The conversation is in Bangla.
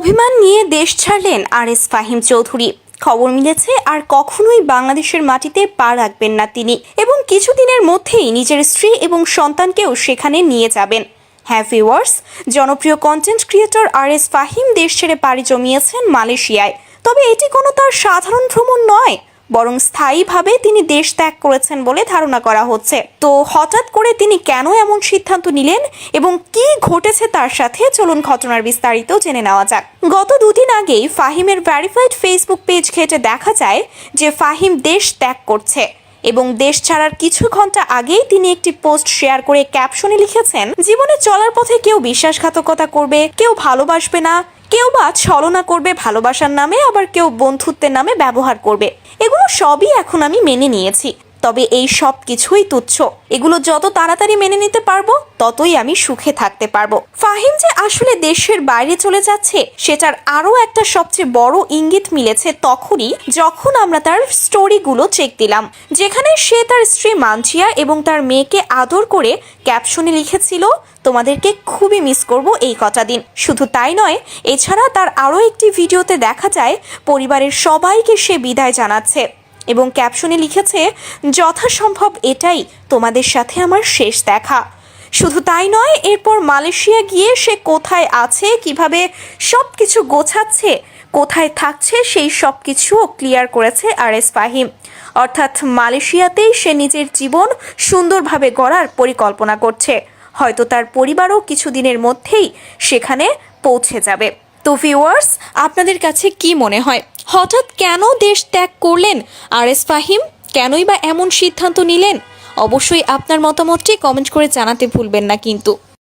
অভিমান নিয়ে দেশ ছাড়লেন আর এস ফাহিম চৌধুরী। খবর মিলেছে, আর কখনোই বাংলাদেশের মাটিতে পা রাখবেন না তিনি এবং কিছুদিনের মধ্যেই নিজের স্ত্রী এবং সন্তানকেও সেখানে নিয়ে যাবেন। হ্যাঁ ভিউয়ার্স জনপ্রিয় content creator R S Fahim দেশ ছেড়ে পাড়ি জমিয়েছেন মালয়েশিয়ায়। তবে এটি কোনো তার সাধারণ ভ্রমণ নয়। বরং স্থায়ীভাবে তিনি দেশ ত্যাগ করেছেন বলে ধারণা করা হচ্ছে। তো হঠাৎ করে তিনি কেন এমন সিদ্ধান্ত নিলেন এবং কি ঘটেছে তার সাথে চলুন ঘটনার বিস্তারিত জেনে নেওয়া যাক। গত দুদিন আগেই ফাহিমের ভ্যারিফাইড ফেসবুক পেজ ঘেটে দেখা যায় যে ফাহিম দেশ ত্যাগ করছে এবং দেশ ছাড়ার কিছু ঘণ্টা আগেই তিনি একটি পোস্ট শেয়ার করে ক্যাপশনে লিখেছেন, জীবনে চলার পথে কেউ বিশ্বাসঘাতকতা করবে, কেউ ভালোবাসবে না কেউ বা ছলনা করবে ভালোবাসার নামে, আবার কেউ বন্ধুত্বের নামে ব্যবহার করবে। এগুলো সবই এখন আমি মেনে নিয়েছি। তবে এই সব কিছুই তুচ্ছ। এগুলো যত তাড়াতাড়ি মেনে নিতে পারব, ততই আমি সুখে থাকতে পারব। ফাহিম যে আসলে দেশের বাইরে চলে যাচ্ছে, সেটার আরও একটা সবচেয়ে বড় ইঙ্গিত মিলেছে তখনই যখন আমরা তার স্টোরিগুলো চেক দিলাম, যেখানে সে তার স্ত্রী মানচিয়া এবং তার মেয়েকে আদর করে ক্যাপশনে লিখেছিল, তোমাদেরকে খুবই মিস করব এই কটা দিন। শুধু তাই নয়, এছাড়া তার আরও একটি ভিডিওতে দেখা যায়, পরিবারের সবাইকে সে বিদায় জানাচ্ছে। এবং ক্যাপশনে লিখেছে, যথাসম্ভব এটাই তোমাদের সাথে আমার শেষ দেখা। শুধু তাই নয়, এরপর মালয়েশিয়া গিয়ে সে কোথায় আছে, কীভাবে সব কিছু গোছাচ্ছে, কোথায় থাকছে, সেই সব কিছুও ক্লিয়ার করেছে আর এস ফাহিম। অর্থাৎ মালয়েশিয়াতেই সে নিজের জীবন সুন্দরভাবে গড়ার পরিকল্পনা করছে। হয়তো তার পরিবারও কিছুদিনের মধ্যেই সেখানে পৌঁছে যাবে। তো ভিউয়ার্স আপনাদের কাছে কি মনে হয়? হঠাৎ কেন দেশ ত্যাগ করলেন? আর এস ফাহিম, কেনই বা এমন সিদ্ধান্ত নিলেন? অবশ্যই আপনার মতামতটি কমেন্ট করে জানাতে ভুলবেন না কিন্তু।